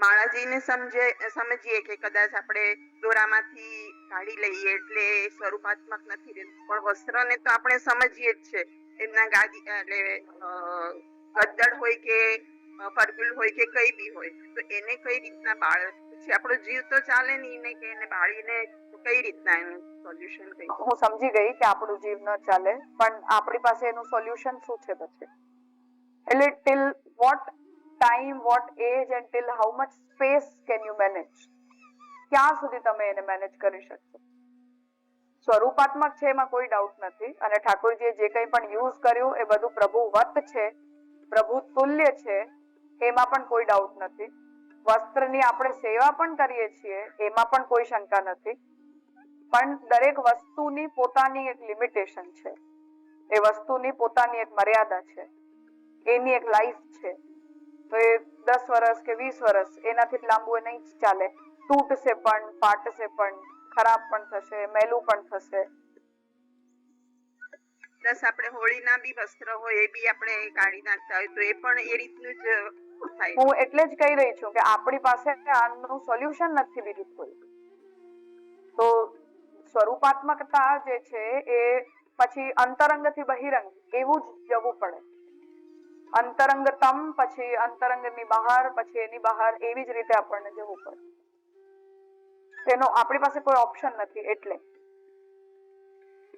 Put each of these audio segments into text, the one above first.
માળાજીને સમજે સમજીએ કે કદાચ આપણે દોરામાંથી કાઢી લઈએ એટલે સ્વરૂપાત્મક નથી રહેતું. પણ વસ્ત્રને તો આપણે સમજીએ જ છે. એમના ગાદી એટલે ગદ્દડ હોય કે અ, હોય કે કઈ બી હોય તો એને કઈ રીતના બાળ? પછી આપણો જીવ તો ચાલે નહીં ને કે એને બાળીને કઈ રીતના એનું સોલ્યુશન હું સમજી ગઈ કે આપણું જીવ ન ચાલે, પણ આપણી પાસે એનું સોલ્યુશન શું છે પછી? એટલે till what time what age and till how much space can you manage ક્યાં સુધી તમે એને મેનેજ કરી શકશો? સ્વરૂપાત્મક છે એમાં કોઈ ડાઉટ નથી, અને ઠાકોરજીએ જે કંઈ પણ યુઝ કર્યું, એ બધું પ્રભુ વત છે, પ્રભુ તુલ્ય છે, એમાં પણ કોઈ ડાઉટ નથી. વસ્ત્રની આપણે સેવા પણ કરીએ છીએ, એમાં પણ કોઈ શંકા નથી. પણ દરેક વસ્તુની પોતાની એક લિમિટેશન છે. એ વસ્તુની પોતાની એક મર્યાદા છે. એની એક લાઈફ છે. તો એ દસ વર્ષ કે વીસ વર્ષ એનાથી લાંબુ એ નહીં ચાલે. તૂટશે પણ ફાટશે પણ ખરાબ પણ થશે મેલું પણ થશે. પ્લસ આપણે હોળીના બી વસ્ત્ર હોય એ બી આપણે કાઢી નાખતા હોય તો એ પણ એ રીતનું જ થાય. હું એટલે જ કહી રહી છું કે આપણી પાસે આનું સોલ્યુશન નથી બીજું કોઈ. તો સ્વરૂપાત્મકતા જે છે એ પછી અંતરંગથી બહિરંગ એવું જ જવું પડે. અંતરંગતમ પછી અંતરંગની બહાર પછી એની બહાર એવી જ રીતે આપણને જવું પડે. તેનો આપણી પાસે કોઈ ઓપ્શન નથી એટલે.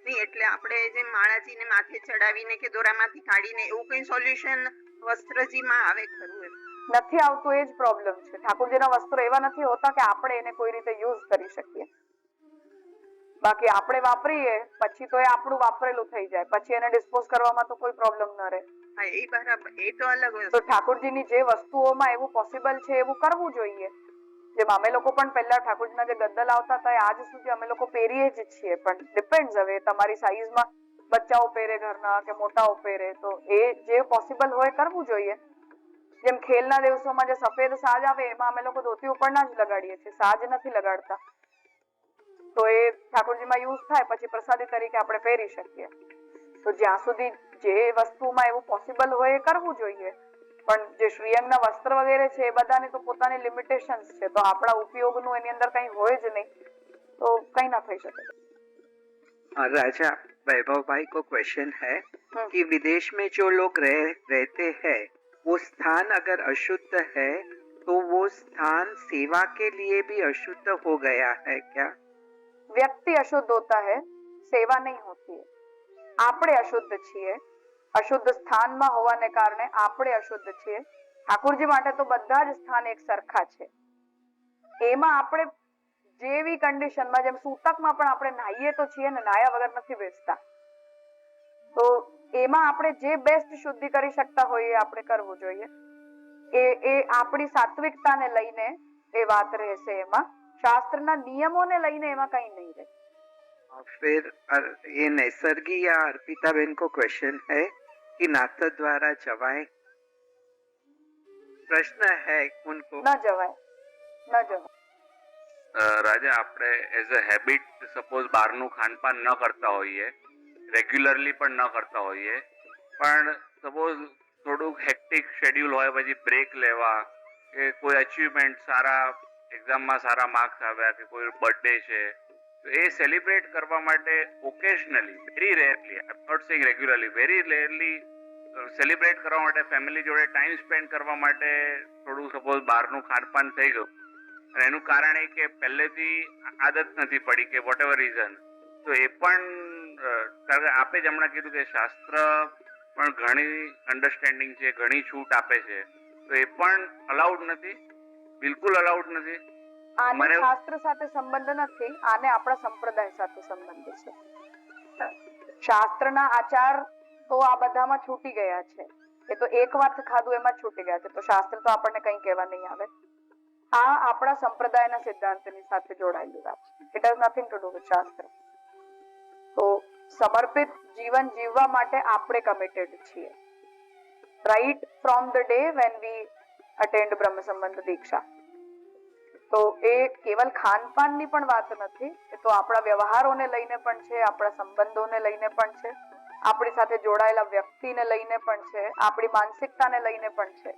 નહીં એટલે આપણે જે માળાજીને માથે ચડાવીને કે દોરામાંથી કાઢીને એવું કઈ સોલ્યુશન વસ્ત્રજીમાં આવે ખરું એમ? નથી આવતું એ જ પ્રોબ્લેમ છે. ઠાકોરજીના વસ્ત્રો એવા નથી હોતા કે આપણે એને કોઈ રીતે યુઝ કરી શકીએ. બાકી આપણે વાપરીએ પછી તો એ આપણું વાપરેલું થઈ જાય. પછી એને ડિસ્પોઝ કરવામાં તો કોઈ પ્રોબ્લેમ ન રહે. હા એ બરાબર એ તો અલગ તો ઠાકોરજીની જે વસ્તુઓમાં એવું પોસિબલ છે એવું કરવું જોઈએ. જેમ અમે લોકો પણ પહેલા ઠાકોરજીના જે ગદ્દલ આવતા હતા આજ સુધી અમે લોકો પહેરીએ જ છીએ પણ ડિપેન્ડ હવે તમારી સાઈઝમાં બચ્ચાઓ પહેરે ઘરના કે મોટાઓ પહેરે તો એ જે પોસિબલ હોય કરવું જોઈએ. જેમ ખેલના દિવસોમાં જે સફેદ સાજ આવે એમાં અમે લોકો ધોતી ઉપરના જ લગાડીએ છીએ સાજ નથી લગાડતા. તો એ ઠાકોરજીમાં યુઝ થાય પછી પ્રસાદી તરીકે આપણે પહેરી શકીએ તો જ્યાં સુધી જે વસ્તુમાં એવું પોસિબલ હોય એ કરવું જોઈએ પણ જે શ્રીઅંગના વસ્ત્ર વગેરે છે એ બધાની તો પોતાની લિમિટેશન્સ છે તો આપણા ઉપયોગનું એની અંદર કંઈ હોય જ નહીં તો કંઈ ના થઈ શકે और राजा वैभव भाई को क्वेश्चन है हम्म। कि विदेश में जो लोग रह रहते हैं वो स्थान अगर अशुद्ध है तो वो स्थान सेवा के लिए भी अशुद्ध हो गया है क्या વ્યક્તિ અશુદ્ધ હોતા હૈ, સેવા નહીં હોતી આપણે અશુદ્ધ છીએ. અશુદ્ધ સ્થાનમાં હોવાને કારણે આપણે અશુદ્ધ છીએ. ઠાકુરજી માટે તો બધા જ સ્થાન એક સરખા છે. એમાં આપણે જેવી કન્ડિશનમાં જેમ સૂતકમાં પણ આપણે નાહીએ તો છીએ ને નાહ્યા વગર નથી બેસતા. તો એમાં આપણે જે બેસ્ટ શુદ્ધિ કરી શકતા હોઈએ આપણે કરવું જોઈએ. એ એ આપણી સાત્વિકતાને લઈને એ વાત રહેશે એમાં. શાસ્ત્રના નિયમોને લઈને એમાં કંઈ નહીં રહે और फिर अर- ये नैसर्गी या अर्पिता बहन को क्वेश्चन है कि नाथ द्वारा जवाएं प्रश्न है उनको ન જવાય ન જવાય અ, રાજા આપણે એઝ અ હેબિટ સપોઝ બહારનું ખાનપાન ન કરતા હોઈએ રેગ્યુલરલી પણ ન કરતા હોઈએ પણ સપોઝ થોડુંક હેક્ટિક શેડ્યુલ હોય પછી બ્રેક લેવા કે કોઈ અચીવમેન્ટ સારા એક્ઝામમાં સારા માર્ક્સ આવ્યા કે કોઈ બર્થડે છે, તો એ સેલિબ્રેટ કરવા માટે occasionally very rarely not saying regularly very rarely celebrate કરવા માટે ફેમિલી જોડે ટાઈમ સ્પેન્ડ કરવા માટે થોડું સપોઝ બહારનું ખાનપાન થઈ ગયું. અને એનું કારણ એ કે પહેલેથી આદત નથી પડી કે વોટ એવર રીઝન તો એ પણ કારણ કે આપે જ હમણાં કીધું કે શાસ્ત્ર પણ ઘણી અન્ડરસ્ટેન્ડિંગ છે, ઘણી છૂટ આપે છે. તો એ પણ અલાઉડ નથી, બિલકુલ અલાઉડ નથી. આને શાસ્ત્ર સાથે સંબંધ નથી આને આપણા સંપ્રદાય સાથે સંબંધ છે. શાસ્ત્રના આચાર તો આ બધામાં છૂટી ગયા છે. એ તો એક વાત ખાધું એમાં છૂટી ગયા છે. તો શાસ્ત્ર તો આપણને કઈ કહેવા નહીં આવે. આ આપણા સંપ્રદાયના સિદ્ધાંતની સાથે જોડાયેલી વાત. છે it has nothing to do with શાસ્ત્ર. તો સમર્પિત જીવન જીવવા માટે આપણે કમિટેડ છીએ. Right from the day when we attend બ્રહ્મ સંબંધ દીક્ષા તો એ કેવલ ખાનપાનની પણ વાત નથી એ તો આપણા વ્યવહારોને લઈને પણ છે આપણા સંબંધોને લઈને પણ છે આપણી સાથે જોડાયેલા વ્યક્તિને લઈને પણ છે આપણી માનસિકતાને લઈને પણ છે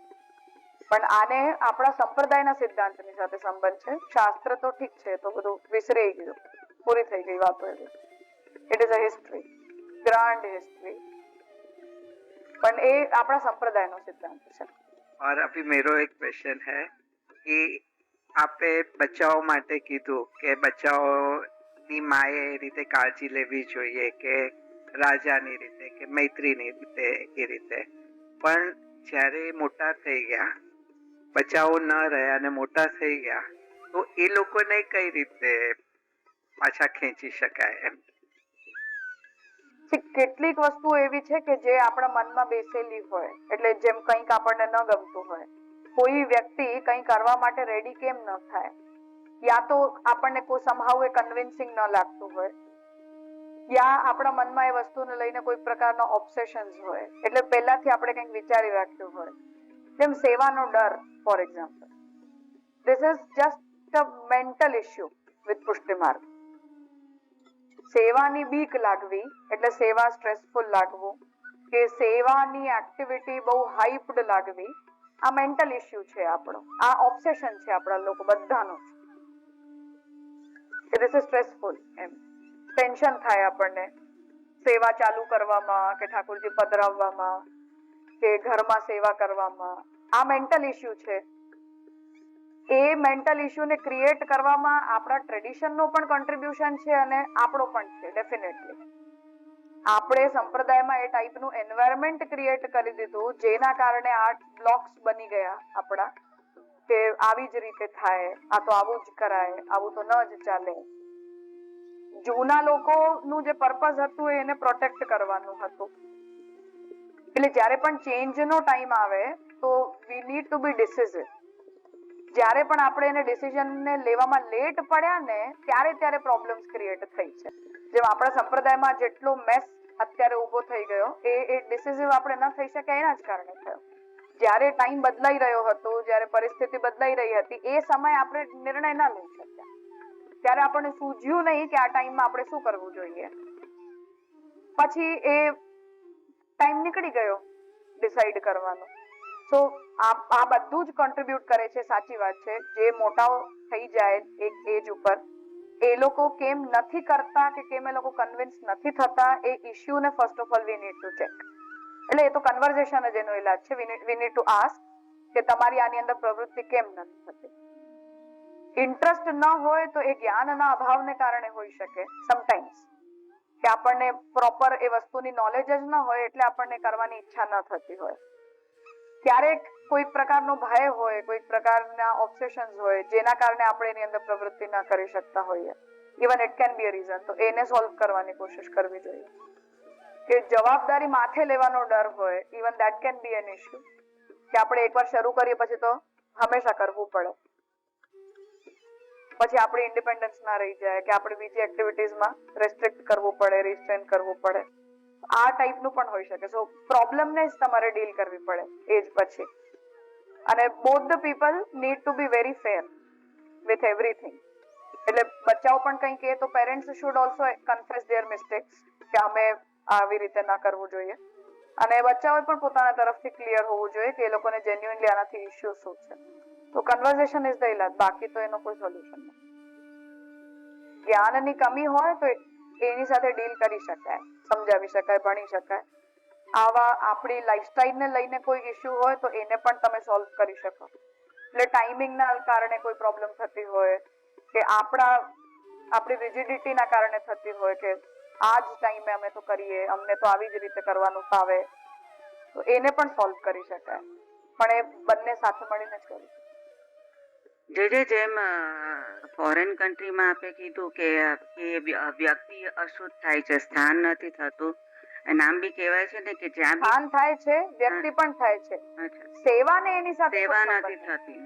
પણ આને આપણા સંપ્રદાયના સિદ્ધાંતની સાથે સંબંધ છે શાસ્ત્ર તો ઠીક છે એ તો બધું વિસરાઈ ગયું પૂરી થઈ ગઈ વાતો એવી it is a history grand history પણ એ આપણા સંપ્રદાયનો સિદ્ધાંત છે और अभी मेरा एक क्वेश्चन है कि આપે બચ્ચાઓ માટે કીધું કે બચ્ચાઓની માએ એ રીતે કાળજી લેવી જોઈએ કે રાજાની રીતે કે મૈત્રીની રીતે એ રીતે. પણ જ્યારે મોટા થઈ ગયા બચ્ચાઓ ન રહ્યા અને મોટા થઈ ગયા, તો એ લોકોને કઈ રીતે પાછા ખેંચી શકાય એમ? કેટલીક વસ્તુ એવી છે કે જે આપણા મનમાં બેસેલી હોય, એટલે જેમ કંઈક આપણને ન ગમતું હોય. કોઈ વ્યક્તિ કંઈ કરવા માટે રેડી કેમ ન થાય? યા તો આપણને કોઈ સંભાવ એ કન્વિન્સિંગ ન લાગતું હોય. યા આપણા મનમાં એ વસ્તુને લઈને કોઈ પ્રકારનો ઓબ્સેશન્સ હોય. એટલે પહેલાથી આપણે કંઈક વિચારી રાખ્યું હોય. જેમ સેવાનો ડર for example this is just a mental issue with Pushtimarg સેવાની બીક લાગવી, એટલે સેવા સ્ટ્રેસફુલ લાગવું. કે સેવાની એક્ટિવિટી બહુ હાઈપ્ડ લાગવી આ મેન્ટલ ઇશ્યુ છે આપણો. આ ઓબ્સેશન છે આપણા લોકો બધાનો. કે ઇઝ સ્ટ્રેસફુલ એમ. ટેન્શન થાય આપણને. સેવા ચાલુ કરવામાં, કે ઠાકોરજી પધરાવવામાં, કે ઘરમાં સેવા કરવામાં. આ મેન્ટલ ઇશ્યુ છે. એ મેન્ટલ ઇશ્યુને ક્રિએટ કરવામાં આપણા ટ્રેડિશનનો પણ કોન્ટ્રીબ્યુશન છે અને આપણો પણ છે ડેફિનેટલી આપણે સંપ્રદાયમાં એ ટાઈપનું એન્વાયરમેન્ટ ક્રિએટ કરી દીધું, જેના કારણે આર્ટ બ્લોક્સ બની ગયા આપણા, કે આવી જ રીતે થાય, આ તો આવું જ કરાય, આવું તો ન જ ચાલે. જૂના લોકોનું જે પર્પઝ હતું એને પ્રોટેક્ટ કરવાનું હતું. એટલે જ્યારે પણ ચેન્જનો ટાઈમ આવે, તો વી નીડ ટુ બી ડિસિઝિવ જ્યારે પણ આપણે એને ડિસિઝનને લેવામાં લેટ પડ્યા ને, ત્યારે ત્યારે પ્રોબ્લેમ્સ ક્રિએટ થઈ છે. જેમ આપણા સંપ્રદાયમાં જેટલો મેસ અત્યારે ઊભો થઈ ગયો, એ એ ડિસિઝિવ આપણે ન થઈ શકે એના જ કારણે થયો. જ્યારે ટાઈમ બદલાઈ રહ્યો હતો, જ્યારે પરિસ્થિતિ બદલાઈ રહી હતી, એ સમય આપણે નિર્ણય ન લઈ શક્યા. ત્યારે આપણને સૂઝ્યું નહીં કે આ ટાઈમમાં આપણે શું કરવું જોઈએ. પછી એ ટાઈમ નીકળી ગયો ડિસાઈડ કરવાનો. સો આ આ બધું જ કોન્ટ્રીબ્યુટ કરે છે, સાચી વાત છે. જે મોટાઓ થઈ જાય એક એજ ઉપર. એ લોકો કેમ નથી કરતા કે કેમ એ લોકો કન્વિન્સ નથી થતા, એ ઇશ્યુ ને first of all we need to check એટલે એ તો કન્વર્ઝેશન જ એનો ઇલાજ છે. વી નીડ ટુ આસ્ક કે તમારી આની અંદર પ્રવૃત્તિ કેમ નથી થતી. ઇન્ટરેસ્ટ ન હોય તો એ જ્ઞાનના અભાવને કારણે હોઈ શકે સમટાઈમ્સ કે આપણને પ્રોપર એ વસ્તુની નોલેજ જ ન હોય એટલે આપણને કરવાની ઈચ્છા ન થતી હોય. ક્યારેક કોઈક પ્રકારનો ભય હોય કોઈક પ્રકારના ઓબ્સેશન્સ હોય, જેના કારણે આપણે એની અંદર પ્રવૃત્તિ ના કરી શકતા હોઈએ. Even it can be a reason તો એને સોલ્વ કરવાની કોશિશ કરવી જોઈએ. કે જવાબદારી માથે લેવાનો ડર હોય even that can be an issue કે આપણે એકવાર શરૂ કરીએ પછી તો હંમેશા કરવું પડે. પછી આપણી ઇન્ડિપેન્ડન્સ ના રહી જાય, કે આપણે બીજી એક્ટિવિટીઝમાં રેસ્ટ્રિક્ટ કરવું પડે રિસ્ટ્રેન કરવું પડે. આ ટાઈપનું પણ હોઈ શકે. સો પ્રોબ્લેમને જ તમારે ડીલ કરવી પડે એજ પછી. અને both the people need to be very fair with everything એટલે બચ્ચાઓ પણ કંઈ કહે તો parents should also confess their mistakes કે અમે આવી રીતે ના કરવું જોઈએ. અને બચ્ચાઓએ પણ પોતાના તરફથી ક્લિયર હોવું જોઈએ કે એ લોકોને જેન્યુઇનલી આનાથી ઇશ્યુ શું છે. તો કન્વર્ઝેશન ઇઝ ધ ઇલાજ બાકી તો એનો કોઈ સોલ્યુશન નથી. જ્ઞાનની કમી હોય તો એની સાથે ડીલ કરી શકાય, સમજાવી શકાય, ભણી શકાય. આવા આપણી લાઈફસ્ટાઈલને લઈને કોઈ ઇશ્યુ હોય તો એને પણ તમે સોલ્વ કરી શકો. એટલે ટાઈમિંગના કારણે કોઈ પ્રોબ્લેમ થતી હોય કે આપણા, આપણી રિજિડિટીના કારણે થતી હોય કે આ જ ટાઈમે અમે તો કરીએ, અમને તો આવી જ રીતે કરવાનું ફાવે. તો એને પણ સોલ્વ કરી શકાય. પણ એ બંને સાથે મળીને જ કરી જે જે જેમ ફોરેન કન્ટ્રીમાં આપે કીધું કે, એ વ્યક્તિ અશુદ્ધ થાય છે, સ્થાન નથી થતું. નામ બી કહેવાય છે ને કે જ્યાં ભાન થાય છે વ્યક્તિ પણ થાય છે. સેવા ને એની સાથે સેવા નથી થતી.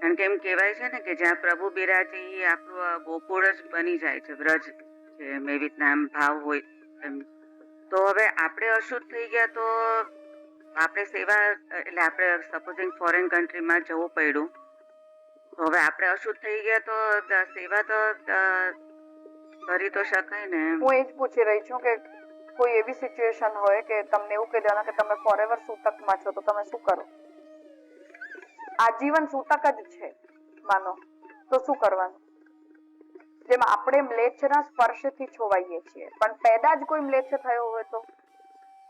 કારણ કે એમ કહેવાય છે ને કે જ્યાં પ્રભુ બિરાજે એ આપણું ગોકુળ જ બની જાય છે વ્રજ છે એમ એવી રીતના ભાવ હોય એમ. તો હવે આપણે અશુદ્ધ થઈ ગયા તો આપણે સેવા એટલે આપણે સપોઝિંગ ફોરેન કન્ટ્રીમાં જવું પડ્યું. તો હવે આપણે અશુદ્ધ થઈ ગયા તો સેવા ત- કરી તો શકાય ને હું એ જ પૂછી રહી છું કે કોઈ એવી સિચ્યુએશન હોય કે તમને એવું કહી દેવાના કે તમે ફોરેવર સૂતકમાં છો, તો તમે શું કરો? આજીવન સૂતક જ છે, માનો. તો શું કરવાનું? જેમ આપણે મ્લેચ્છના સ્પર્શથી છોવાઈએ છીએ. પણ પેદા જ કોઈ મ્લેચ્છ થયો હોય તો?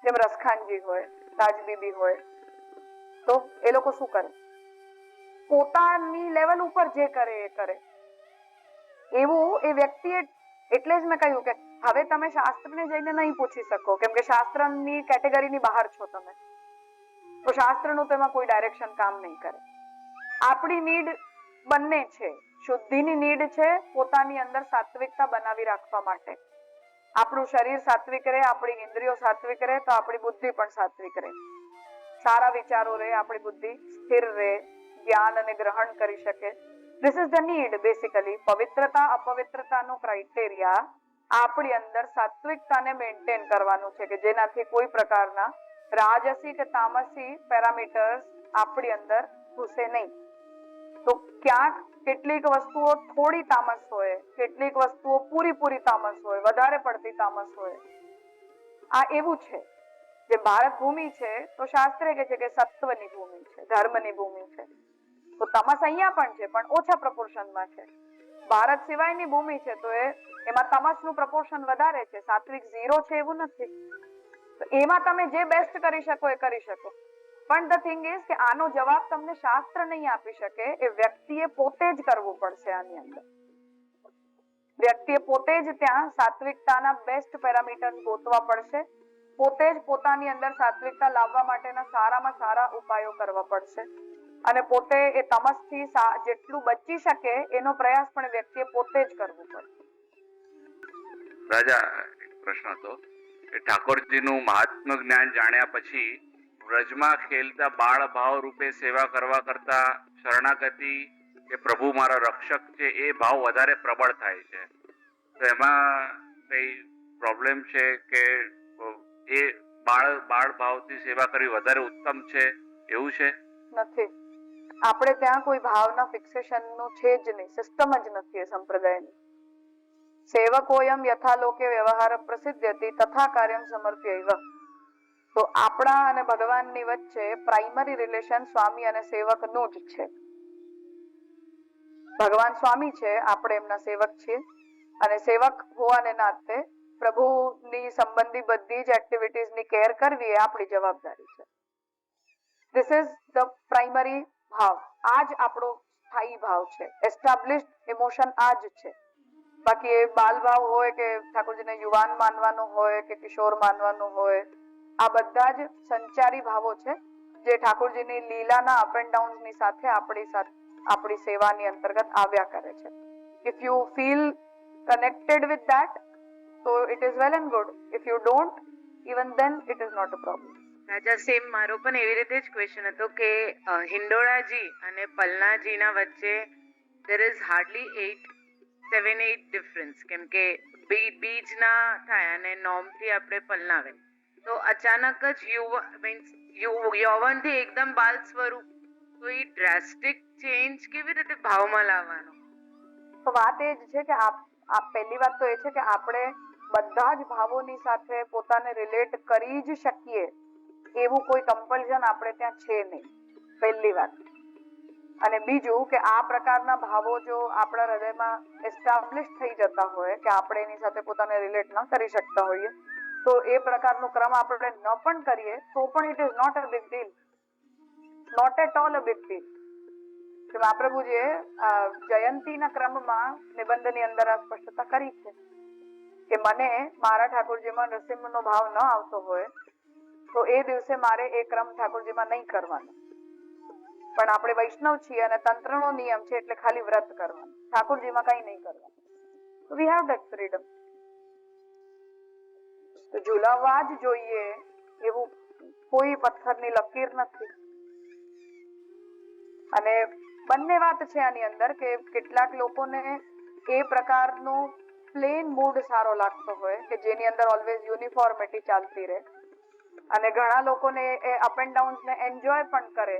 જેમ રસખાનજી હોય તાજબીબી હોય, તો એ લોકો શું કરે? પોતાની લેવલ ઉપર જે કરે એ કરે. એવું એ વ્યક્તિએ એટલે જ મેં કહ્યું કે હવે તમે શાસ્ત્રને જઈને નહીં પૂછી શકો, કેમ કે શાસ્ત્રની કેટેગરીની બહાર છો તમે. તો શાસ્ત્રનું તેમાં કોઈ ડાયરેક્શન કામ નહીં કરે. આપણી નીડ બંને છે. શુદ્ધિની નીડ છે પોતાની અંદર સાત્વિકતા બનાવી રાખવા માટે. આપણું શરીર સાત્વિક રહે, આપણી ઇન્દ્રિયો સાત્વિક રહે, તો આપણી બુદ્ધિ પણ સાત્વિક રહે. સારા વિચારો રહે, આપણી બુદ્ધિ સ્થિર રહે, જ્ઞાન અને ગ્રહણ કરી શકે. This is the need basically પવિત્રતા, અપવિત્રતાનો ક્રાઇટેરિયા આપણી અંદર સાત્વિકતાને મેન્ટેન કરવાનું છે કે જેનાથી કોઈ પ્રકારના રાજસી કે તામસી પેરામીટર્સ આપણી અંદર ઘૂસે નહીં. તો ક્યાંક કેટલીક વસ્તુઓ થોડી તામસ હોય, કેટલીક વસ્તુઓ પૂરી પૂરી તામસ હોય, વધારે પડતી તામસ હોય. આ એવું છે. જે ભારત ભૂમિ છે, તો શાસ્ત્ર કે છે કે સત્વની ભૂમિ છે, ધર્મની ભૂમિ છે. તો તમસ અહીંયા પણ છે, પણ ઓછા પ્રપોર્શનમાં છે. ભારત સિવાયની ભૂમિ છે, તો એ એમાં તમસનું પ્રપોર્શન વધારે છે. સાત્વિક ઝીરો છે એવું નથી. એમાં તમે જે બેસ્ટ કરી શકો એ કરી શકો. પણ ધ થિંગ ઇઝ કે આનો જવાબ તમને શાસ્ત્ર નહીં આપી શકે. એ વ્યક્તિએ પોતે જ કરવું પડશે આની અંદર. વ્યક્તિએ પોતે જ ત્યાં સાત્વિકતાના બેસ્ટ પેરામીટર્સ ગોતવા પડશે. પોતે જ પોતાની અંદર સાત્વિકતા લાવવા માટેના સારામાં સારા ઉપાયો કરવા પડશે. અને પોતે એ તમસથી જેટલું બચી શકે એનો પ્રયાસ પણ વ્યક્તિએ પોતે જ કરવો પડશે. રાજા પ્રશ્ન હતો કે ઠાકોરજીનું મહાત્મ જ્ઞાન જાણ્યા પછી વ્રજમાં ખેલતા બાળ ભાવ રૂપે સેવા કરવા કરતા શરણાગતિ કે પ્રભુ મારા રક્ષક છે એ ભાવ વધારે પ્રબળ થાય છે. તો એમાં કઈ પ્રોબ્લેમ છે કે એ બાળ બાળ ભાવથી સેવા કરવી વધારે ઉત્તમ છે? એવું છે? નથી. આપણે ત્યાં કોઈ ભાવના ફિક્સેશનનું છે જ નહીં. સિસ્ટમ જ નથી એ સંપ્રદાયની. સેવકોયમ યથાલોકે વ્યવહાર પ્રસિદ્ધ્યતિ તથા કાર્યમ સમર્પ્યૈવ તો આપણા અને ભગવાનની વચ્ચે પ્રાઇમરી રિલેશન સ્વામી અને સેવકનું જ છે. ભગવાન સ્વામી છે, આપણે એમના સેવક છીએ. અને સેવક હોવાને નાતે પ્રભુની સંબંધી બધી જ એક્ટિવિટીઝની કેર કરવી એ આપણી જવાબદારી છે. ધીસ ઇઝ ધ પ્રાઇમરી ભાવ. આ જ આપણો સ્થાયી ભાવ છે. એસ્ટાબ્લિશ્ડ ઇમોશન આ જ છે. બાકી એ બાલ હોય કે ઠાકોરજીને યુવાન માનવાનો હોય કે કિશોર માનવાનો હોય, આ બધા જ સંચારી ભાવો છે જે ઠાકોરજીની લીલાના અપ એન્ડ ડાઉન્સ સાથે આપણી સાથે આપણી સેવાની અંતર્ગત આવ્યા કરે છે. If you feel connected with that તો it is well and good if you don't even then it is not a problem Raja same મારો પણ એવી રીતે જ ક્વેશ્ચન હતો કે હિંડોળાજી અને પલનાજીના વચ્ચે there is hardly at seven eight difference કેમ કે બીજ ના થાય અને નોમથી આપણે પલનાવે તો અચાનક જ યુવા મીન્સ યૌવનથી એકદમ બાલ સ્વરૂપ. તો એ ડ્રેસ્ટિક ચેન્જ કેવી રીતે ભાવમાં લાવવાનો? તો વાત એ જ છે કે આપ આ પહેલી વાત તો એ છે કે આપણે બધા જ ભાવોની સાથે પોતાને રિલેટ કરી જ શકીએ. એવું કોઈ કમ્પલ્શન આપણે ત્યાં છે નહીં. પહેલી વાત. અને બીજું કે આ પ્રકારના ભાવો જો આપણા હૃદયમાં એસ્ટાબ્લિશ થઈ જતા હોય કે આપણે એની સાથે પોતાને રિલેટ ન કરી શકતા હોઈએ, તો એ પ્રકારનો ક્રમ આપણે ન પણ કરીએ, તો પણ it is not a big deal not at all a big deal કે મહાપ્રભુજીએ જયંતીના ક્રમમાં નિબંધની અંદર આ સ્પષ્ટતા કરી છે કે મને મારા ઠાકોરજીમાં નરસિંહનો ભાવ ન આવતો હોય, તો એ દિવસે મારે એ ક્રમ ઠાકોરજીમાં નહીં કરવાનો. પણ આપણે વૈષ્ણવ છીએ અને તંત્રનો નિયમ છે એટલે ખાલી વ્રત કરવાનું. ઠાકોરજીમાં કઈ નહીં કરવાનું. વી હેવ ધેટ ફ્રીડમ તો ઝુલાવવા જ જોઈએ એવું કોઈ પથ્થરની લકીર નથી. અને બંને વાત છે આની અંદર કે કેટલાક લોકોને એ પ્રકારનો પ્લેન મૂડ સારો લાગતો હોય કે જેની અંદર ઓલવેઝ યુનિફોર્મિટી ચાલતી રહે. અને ઘણા લોકોને એ અપ એન્ડ ડાઉન્સ ને એન્જોય પણ કરે.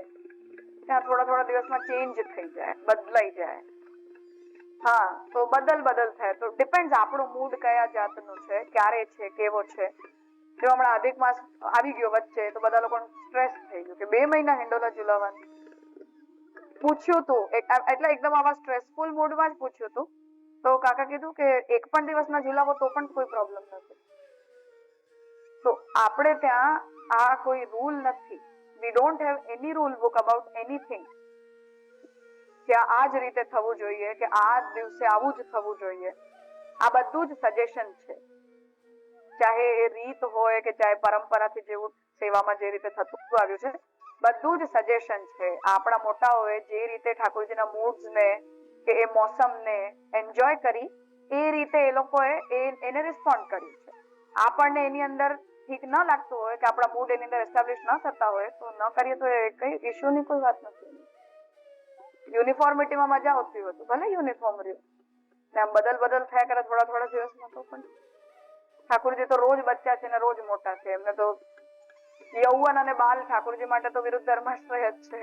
ત્યાં થોડા થોડા દિવસમાં ચેન્જ થઈ જાય, બદલાઈ જાય. હા, તો બદલ બદલ થાય. તો ડિપેન્ડ આપણો મૂડ કયા જાતનું છે, ક્યારે છે, કેવો છે. જો હમણાં અધિક માસ આવી ગયો વચ્ચે, તો બધા લોકો સ્ટ્રેસ થઈ ગયું કે બે મહિના હિંડોલા ઝુલાવવાનું પૂછ્યું તું એટલે એકદમ આવા સ્ટ્રેસફુલ મૂડમાં જ પૂછ્યું તું. તો કાકા કીધું કે એક પણ દિવસ ના ઝુલાવો તો પણ કોઈ પ્રોબ્લેમ નથી. તો આપણે ત્યાં આ કોઈ રૂલ નથી. We don't have any rule book about anything કે આ જ રીતે થવું જોઈએ, કે આ દિવસે આવું જ થવું જોઈએ. આ બધું જ સજેશન છે. ચાહે એ રીત હોય કે ચાહે પરંપરાથી જેવું સેવામાં જે રીતે થતું આવ્યું છે, બધું જ સજેશન છે. આપણા મોટાઓએ જે રીતે ઠાકોરજીના મૂડ્સને કે એ મોસમને એન્જોય કરી, એ રીતે એ લોકોએ એને રિસ્પોન્ડ કર્યું છે. આપણને એની અંદર ઠીક ન લાગતું હોય કે આપણા મૂડ એની અંદર એસ્ટાબ્લિશ ન થતા હોય, તો ન કરીએ તો એ કઈ ઇશ્યુની કોઈ વાત નથી. યુનિફોર્મિટીમાં મજા આવતી હોય તો ભલે યુનિફોર્મ રહ્યું. આમ બદલ બદલ થયા કરે થોડા થોડા દિવસમાં તો પણ. ઠાકોરજી તો રોજ બચ્ચા છે ને રોજ મોટા છે. એમને તો યૌવન અને બાલ ઠાકોરજી માટે તો વિરુદ્ધ ધર્માશ્રય જ છે.